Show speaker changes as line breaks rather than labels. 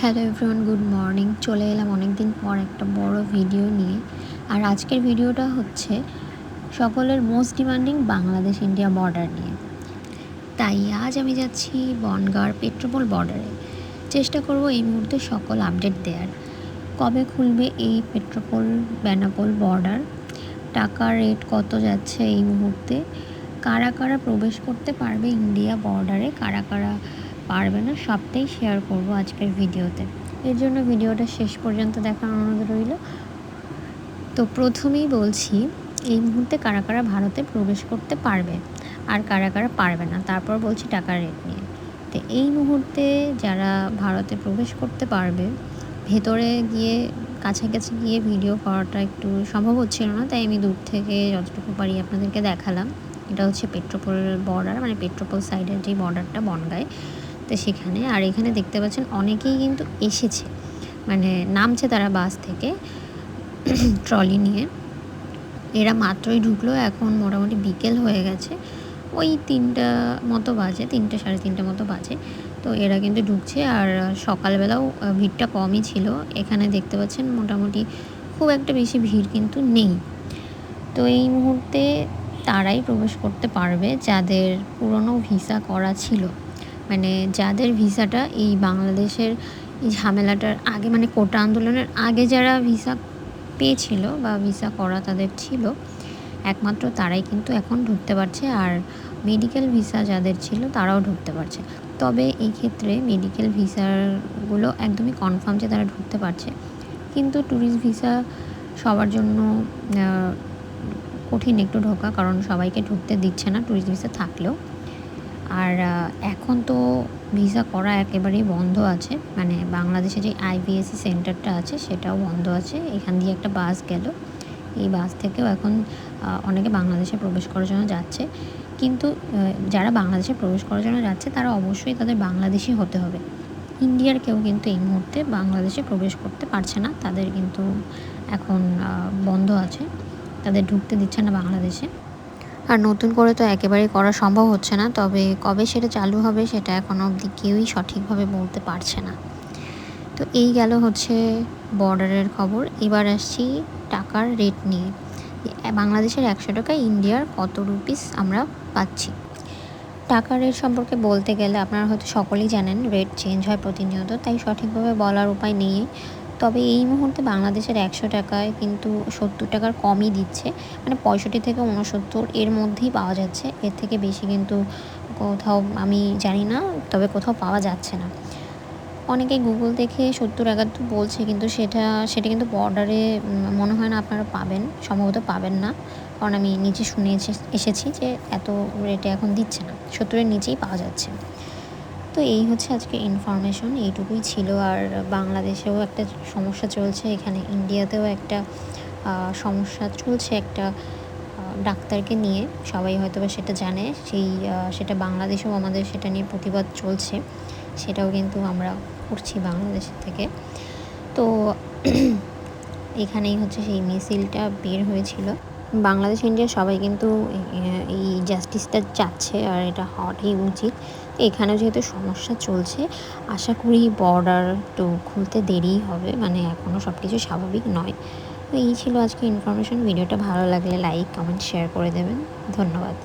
Hello everyone good morning চলে এলাম অনেক দিন পর একটা বড় ভিডিও নিয়ে। আর আজকের ভিডিওটা হচ্ছে সকলের most demanding Bangladesh India border নিয়ে। তাই আজ আমি যাচ্ছি বনগাঁর পেট্রোপোল বর্ডারে চেষ্টা করব এই মুহূর্তে সকল আপডেট দেওয়ার কবে খুলবে এই পেট্রোপোল, বেনাপোল বর্ডার টাকার রেট কত যাচ্ছে এই মুহূর্তে? কারা কারা প্রবেশ করতে পারবে ইন্ডিয়া বর্ডারে কারা কারা পারবে না, সবটাই শেয়ার করব আজকের ভিডিওতে এর জন্য ভিডিওটা শেষ পর্যন্ত দেখার অনুরোধ রইল। তো প্রথমেই বলছি, এই মুহূর্তে কারা কারা ভারতে প্রবেশ করতে পারবে আর কারা কারা পারবে না, তারপর বলছি টাকার রেট নিয়ে। তো এই মুহূর্তে যারা ভারতে প্রবেশ করতে পারবে, ভেতরে গিয়ে, কাছাকাছি গিয়ে ভিডিও করাটা একটু সম্ভব হচ্ছিল না, তাই আমি দূর থেকে যতটুকু পারি আপনাদেরকে দেখালাম। এটা হচ্ছে পেট্রোপোল বর্ডার মানে পেট্রোপোল সাইডের যে বর্ডারটা বনগায় তো সেখানে। আর এখানে দেখতে পাচ্ছেন অনেকেই কিন্তু এসেছে। মানে নামছে তারা বাস থেকে ট্রলি নিয়ে। এরা মাত্রই ঢুকলো, এখন মোটামুটি বিকেল হয়ে গেছে। ওই তিনটা মতো বাজে, তিনটে সাড়ে তিনটে মতো বাজে। তো এরা কিন্তু ঢুকছে আর সকালবেলাও ভিড়টা কমই ছিল। এখানে দেখতে পাচ্ছেন মোটামুটি খুব একটা বেশি ভিড় কিন্তু নেই। তো এই মুহূর্তে তারাই প্রবেশ করতে পারবে যাদের পুরনো ভিসা করা ছিল। মানে যাদের ভিসাটা এই বাংলাদেশের এই ঝামেলাটার আগে মানে কোটা আন্দোলনের আগে যারা ভিসা পেয়েছিল বা ভিসা করা তাদের ছিল, একমাত্র তারাই কিন্তু এখন ঢুকতে পারছে। আর মেডিকেল ভিসা যাদের ছিল তারাও ঢুকতে পারছে। তবে এই ক্ষেত্রে মেডিকেল ভিসাগুলো একদমই কনফার্ম যে তারা ঢুকতে পারছে। কিন্তু ট্যুরিস্ট ভিসা সবার জন্য কঠিন একটু ঢোকা, কারণ সবাইকে ঢুকতে দিচ্ছে না ট্যুরিস্ট ভিসা থাকলেও। আর এখন তো ভিসা করা একেবারেই বন্ধ আছে। মানে বাংলাদেশে যে আইবিএসসি সেন্টারটা আছে, সেটাও বন্ধ আছে। এখান দিয়ে একটা বাস গেল। এই বাস থেকেও এখন অনেকে বাংলাদেশে প্রবেশ করার জন্য যাচ্ছে। কিন্তু যারা বাংলাদেশে প্রবেশ করার জন্য যাচ্ছে, তারা অবশ্যই তাদের বাংলাদেশি হতে হবে। ইন্ডিয়ার কেউ কিন্তু এই মুহূর্তে বাংলাদেশে প্রবেশ করতে পারছে না। তাদের কিন্তু এখন বন্ধ আছে। তাদের ঢুকতে দিচ্ছে না বাংলাদেশে। আর নতুন করে তো একেবারেই করা সম্ভব হচ্ছে না, তবে কবে সেটা চালু হবে সেটা এখনও অবধি কেউই সঠিকভাবে বলতে পারছে না। তো এই গেল হচ্ছে বর্ডারের খবর। এবার আসছি টাকার রেট নিয়ে। বাংলাদেশের একশো টাকা, ইন্ডিয়ার কত রুপিস আমরা পাচ্ছি? টাকার রেট সম্পর্কে বলতে গেলে আপনারা হয়তো সকলেই জানেন রেট চেঞ্জ হয় প্রতিনিয়ত, তাই সঠিকভাবে বলার উপায় নেই। তবে এই মুহূর্তে বাংলাদেশের একশো টাকায় কিন্তু সত্তর টাকার কমই দিচ্ছে। মানে পঁয়ষট্টি থেকে উনসত্তর এর মধ্যেই পাওয়া যাচ্ছে। এর থেকে বেশি কিন্তু কোথাও আমি জানি না, তবে কোথাও পাওয়া যাচ্ছে না। অনেকে গুগল দেখে সত্তর একাত্তর বলছে, কিন্তু সেটা সেটা কিন্তু বর্ডারে মনে হয় না আপনারা পাবেন, সম্ভবত পাবেন না। কারণ আমি নিচে শুনে এসেছি যে এত রেটে এখন দিচ্ছে না। সত্তরের নিচেই পাওয়া যাচ্ছে। তো এই হচ্ছে আজকে ইনফরমেশন এইটুকুই ছিল। আর বাংলাদেশেও একটা সমস্যা চলছে, এখানে ইন্ডিয়াতেও একটা সমস্যা চলছে একটা ডাক্তারকে নিয়ে। সবাই হয়তো বা সেটা জানে, সেই সেটা বাংলাদেশেও আমাদের সেটা নিয়ে প্রতিবাদ চলছে। সেটাও কিন্তু আমরা করছি বাংলাদেশের থেকে। তো এখানেই হচ্ছে সেই মিছিলটা বের হয়েছিল। বাংলাদেশ, ইন্ডিয়া সবাই কিন্তু এই জাস্টিসটা চাচ্ছে আর এটা হওয়াটাই উচিত। এখানে যেহেতু সমস্যা চলছে, আশা করি বর্ডার তো খুলতে দেরিই হবে মানে এখনও সব কিছু স্বাভাবিক নয়। তো এই ছিল আজকে ইনফরমেশন ভিডিওটা ভালো লাগলে লাইক কমেন্ট শেয়ার করে দেবেন। ধন্যবাদ।